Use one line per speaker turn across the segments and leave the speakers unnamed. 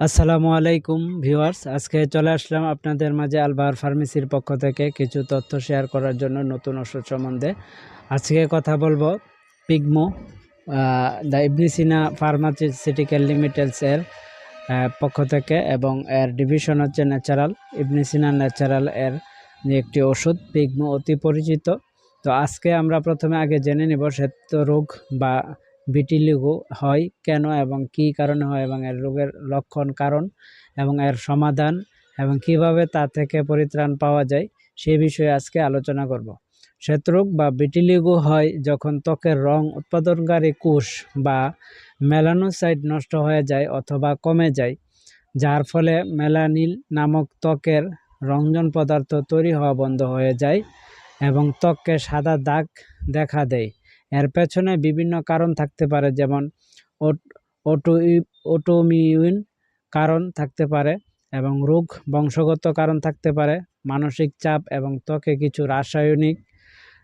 আসসালামু আলাইকুম ভিউয়ার্স, আজকে চলে আসলাম আপনাদের মাঝে আলবাহার ফার্মেসির পক্ষ থেকে কিছু তথ্য শেয়ার করার জন্য নতুন ওষুধ সম্বন্ধে। আজকে কথা বলব পিগমো দ্য ইবনিসিনা ফার্মাসিউটিক্যাল লিমিটেডস এর পক্ষ থেকে এবং এর ডিভিশন হচ্ছে ন্যাচারাল ইবনিসিনা ন্যাচারাল এর একটি ওষুধ, পিগমো অতি পরিচিত। তো আজকে আমরা প্রথমে আগে জেনে নেব শ্বেত রোগ বা ভিটিলিগো হয় কেন এবং কি কারণে হয় এবং এর রোগের লক্ষণ, কারণ এবং এর সমাধান এবং কীভাবে তা থেকে পরিত্রাণ পাওয়া যায় সে বিষয়ে আজকে আলোচনা করব। শ্বেতরোগ বা ভিটিলিগো হয় যখন ত্বকের রং উৎপাদনকারী কোষ বা মেলানোসাইট নষ্ট হয়ে যায় অথবা কমে যায়, যার ফলে মেলানিল নামক ত্বকের রঞ্জন পদার্থ তৈরি হওয়া বন্ধ হয়ে যায় এবং ত্বককে সাদা দাগ দেখা দেয়। এর পেছনে বিভিন্ন কারণ থাকতে পারে, যেমন অটো অটোমিউন কারণ থাকতে পারে এবং রোগ বংশগত কারণ থাকতে পারে, মানসিক চাপ এবং ত্বকে কিছু রাসায়নিক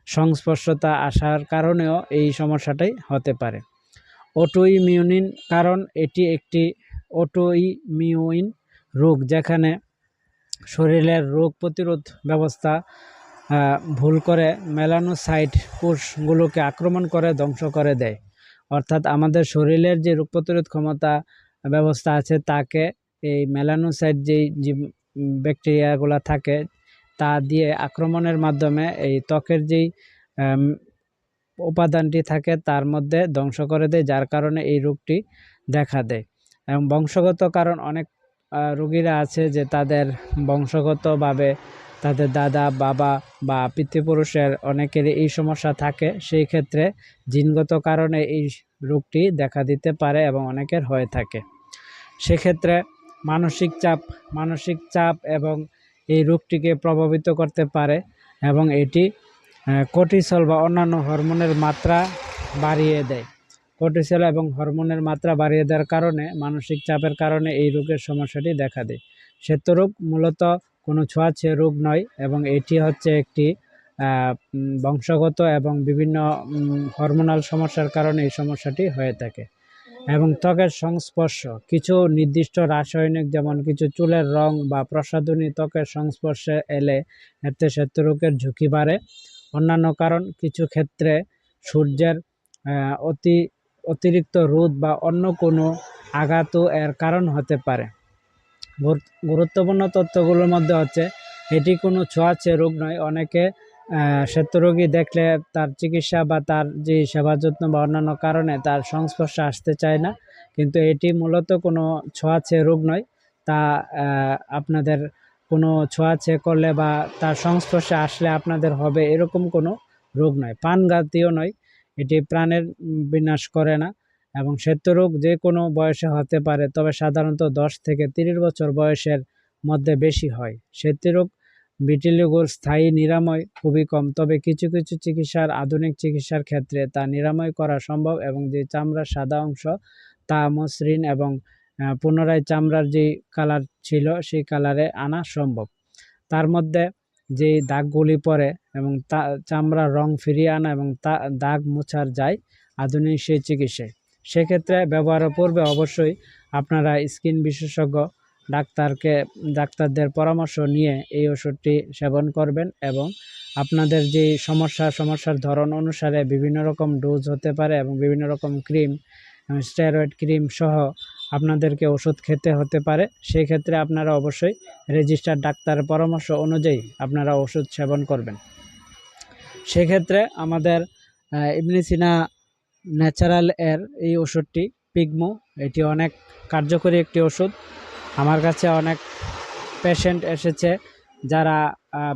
সংস্পর্শতা আসার কারণেও এই সমস্যাটাই হতে পারে। অটোইমিউনিন কারণ এটি একটি অটোইমিউইন রোগ যেখানে শরীরের রোগ প্রতিরোধ ব্যবস্থা ভুল করে মেলানোসাইট কোষগুলোকে আক্রমণ করে ধ্বংস করে দেয়। অর্থাৎ আমাদের শরীরের যে রোগ প্রতিরোধ ক্ষমতা ব্যবস্থা আছে, তাকে এই মেলানোসাইট যেই ব্যাকটেরিয়াগুলো থাকে, তা দিয়ে আক্রমণের মাধ্যমে এই ত্বকের যেই উপাদানটি থাকে, তার মধ্যে ধ্বংস করে দেয়, যার কারণে এই রোগটি দেখা দেয়। এবং বংশগত কারণ অনেক রোগীরা আছে যে তাদের বংশগতভাবে তাদের দাদা, বাবা বা পিতৃপুরুষের অনেকের এই সমস্যা থাকে। সেই ক্ষেত্রে জিনগত কারণে এই রোগটি দেখা দিতে পারে এবং অনেকের হয়ে থাকে। সেক্ষেত্রে মানসিক চাপ মানসিক চাপ এবং এই রোগটিকে প্রভাবিত করতে পারে এবং এটি কর্টিসল বা অন্যান্য হরমোনের মাত্রা বাড়িয়ে দেয়। কর্টিসল এবং হরমোনের মাত্রা বাড়িয়ে দেওয়ার কারণে, মানসিক চাপের কারণে এই রোগের সমস্যাটি দেখা দেয়। শ্বেতরোগ মূলত কোনো ছোঁয়াচে রোগ নয় এবং এটি হচ্ছে একটি বংশগত এবং বিভিন্ন হরমোনাল সমস্যার কারণে এই সমস্যাটি হয়ে থাকে। এবং ত্বকের সংস্পর্শ, কিছু নির্দিষ্ট রাসায়নিক যেমন কিছু চুলের রং বা প্রসাধনী ত্বকের সংস্পর্শে এলে এতে শ্বেতরোগের ঝুঁকি বাড়ে। অন্যান্য কারণ, কিছু ক্ষেত্রে সূর্যের অতি, অতিরিক্ত রোদ বা অন্য কোনো আঘাতও এর কারণ হতে পারে। গুরুত্বপূর্ণ তথ্যগুলোর মধ্যে হচ্ছে, এটি কোনো ছোঁয়াচে রোগ নয়। অনেকে শ্বেতরোগী দেখলে তার চিকিৎসা বা তার যে সেবা যত্ন বা অন্যান্য কারণে তার সংস্পর্শে আসতে চায় না। কিন্তু এটি মূলত কোনো ছোঁয়াচে রোগ নয়। তা আপনাদের কোনো ছোঁয়াচে করলে বা তার সংস্পর্শে আসলে আপনাদের হবে এরকম কোনো রোগ নয়। প্রাণঘাতীয় নয়। এটি প্রাণের বিনাশ করে না। এবং শ্বেতরোগ যে কোনো বয়সে হতে পারে, তবে সাধারণত দশ থেকে তিরিশ বছর বয়সের মধ্যে বেশি হয়। শ্বেতরোগ ভিটিলিগোর স্থায়ী নিরাময় খুবই কম, তবে কিছু কিছু চিকিৎসার আধুনিক চিকিৎসার ক্ষেত্রে তা নিরাময় করা সম্ভব এবং যে চামড়ার সাদা অংশ তা মসৃণ এবং পুনরায় চামড়ার যে কালার ছিল সেই কালারে আনা সম্ভব। তার মধ্যে যে দাগগুলি পড়ে এবং তা, চামড়ার রং ফিরিয়ে আনা এবং তা, দাগ মোছার যায় আধুনিক সেই চিকিৎসায়। সেক্ষেত্রে ব্যবহারের পূর্বে অবশ্যই আপনারা স্কিন বিশেষজ্ঞ ডাক্তারকে, ডাক্তারদের পরামর্শ নিয়ে এই ওষুধটি সেবন করবেন এবং আপনাদের যে সমস্যা, সমস্যার ধরন অনুসারে বিভিন্ন রকম ডোজ হতে পারে এবং বিভিন্ন রকম ক্রিম স্টেরয়েড ক্রিম সহ আপনাদেরকে ওষুধ খেতে হতে পারে। সেই ক্ষেত্রে আপনারা অবশ্যই রেজিস্টার ডাক্তারের পরামর্শ অনুযায়ী আপনারা ওষুধ সেবন করবেন। সেক্ষেত্রে আমাদের ইবনে সিনা ন্যাচারাল এর এই ওষুধটি, পিগমো, এটি অনেক কার্যকরী একটি ওষুধ। আমার কাছে অনেক পেশেন্ট এসেছে যারা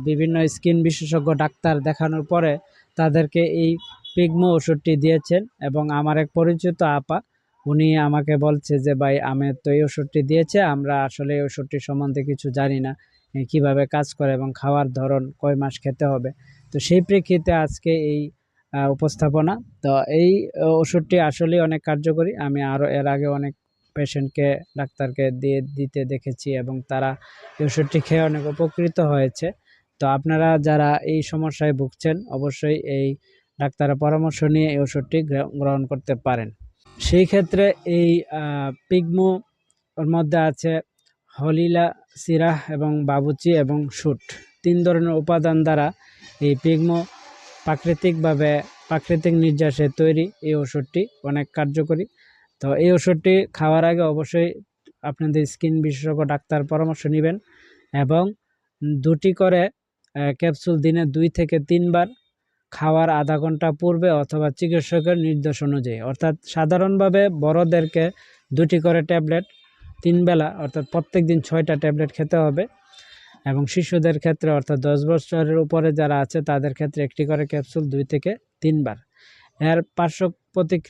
বিভিন্ন স্কিন বিশেষজ্ঞ ডাক্তার দেখানোর পরে তাদেরকে এই পিগমো ওষুধটি দিয়েছেন এবং আমার এক পরিচিত আপা, উনি আমাকে বলছে যে, ভাই আমি তো এই ওষুধটি দিয়েছে, আমরা আসলে এই ওষুধটি সম্বন্ধে কিছু জানি না কীভাবে কাজ করে এবং খাওয়ার ধরন কয় মাস খেতে হবে? তো সেই প্রেক্ষিতে আজকে এই উপস্থাপনা। তো এই ওষুধটি আসলেই অনেক কার্যকরী। আমি আরও এর আগে অনেক পেশেন্টকে, ডাক্তারকে দিয়ে, দিতে দেখেছি এবং তারা এই ওষুধটি খেয়ে অনেক উপকৃত হয়েছে। তো আপনারা যারা এই সমস্যায় ভুগছেন, অবশ্যই এই ডাক্তারের পরামর্শ নিয়ে এই ওষুধটি গ্রহণ করতে পারেন। সেই ক্ষেত্রে এই পিগমো ওর মধ্যে আছে হলিলা সিরাহ এবং বাবুচি এবং শুট। তিন ধরনের উপাদান দ্বারা এই পিগমো প্রাকৃতিকভাবে প্রাকৃতিক নির্যাসে তৈরি এই ওষুধটি অনেক কার্যকরী। তো এই ওষুধটি খাওয়ার আগে অবশ্যই আপনাদের স্কিন বিশেষজ্ঞ ডাক্তার পরামর্শ নেবেন এবং দুটি করে ক্যাপসুল দিনে দুই থেকে তিনবার খাওয়ার আধা ঘণ্টা পূর্বে অথবা চিকিৎসকের নির্দেশ অনুযায়ী। অর্থাৎ সাধারণভাবে বড়দেরকে দুটি করে ট্যাবলেট তিন বেলা অর্থাৎ প্রত্যেক দিন ছয়টা ট্যাবলেট খেতে হবে। এবং শিশুদের ক্ষেত্রে অর্থাৎ দশ বছরের উপরে যারা আছে, তাদের ক্ষেত্রে একটি করে ক্যাপসুল দুই থেকে তিনবার। এর পার্শ্ব প্রতিক্রিয়া